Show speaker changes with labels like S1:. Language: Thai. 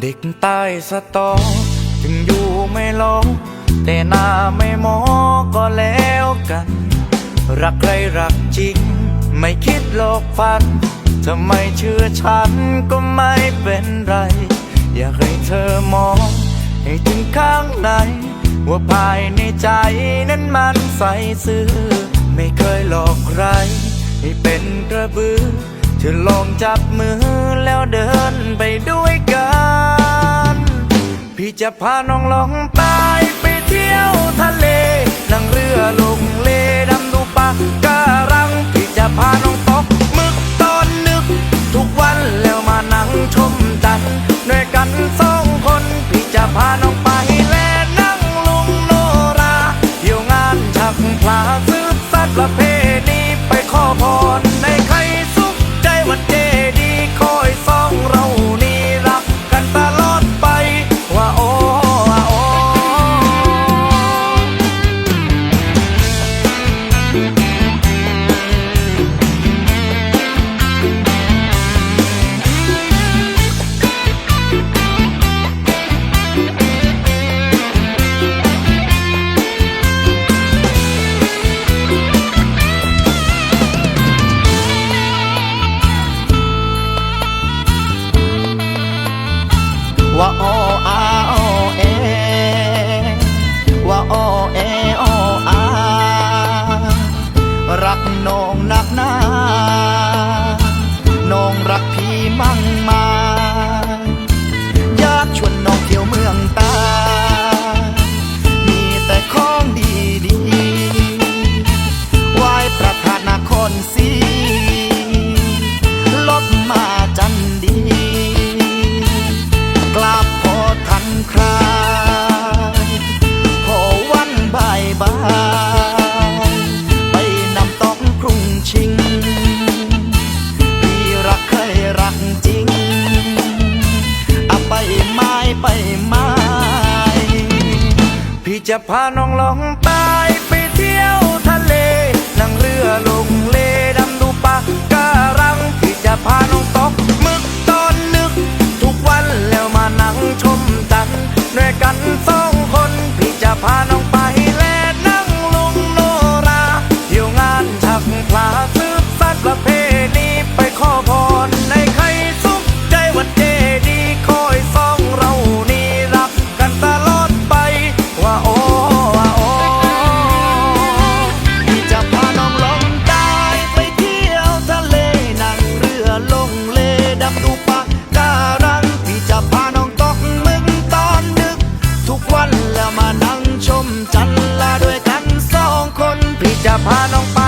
S1: เด็กใต้สตอ ถึงอยู่ไม่ลงแต่หน้าไม่มอก็แล้วกัน รักใครรักจริง ไม่คิดหลอกฟันทำไมเชื่อฉันก็ไม่เป็นไร อยากให้เธอมอง ให้ถึงข้างใน ว่าภายในใจนั้นมันใสซื่อ ยหลอกใคร ให้เป็นกระบือเธอลองจับมือแล้วเดินไปด้วยกัน พี่จะพาน้องลองตายไปเที่ยวทะเลนั่งเรือลงเลดำดูปะการัง พี่จะพาน้องตกหมึกตอนนึก ทุกวันแล้วมานั่งชมจันทร์ด้วยกันสองคน พี่จะพาน้องไปแลนั่งลุงโนราเที่ยวงานชักพลา ประเพณีไปขอพรในใคร ว่าโออา
S2: โอเอว่าโอเอโออารักน้องนักหนาน้องรักพี่มั่งมาอยากชวนน้องเที่ยวเมืองตา มีแต่ของดีดีไหว้พระธาตุนครศรี ริง พี่รักใครรักจริงอะไปไม้ไปไม้
S1: พี่จะพาน้องลองไป พาน้องไป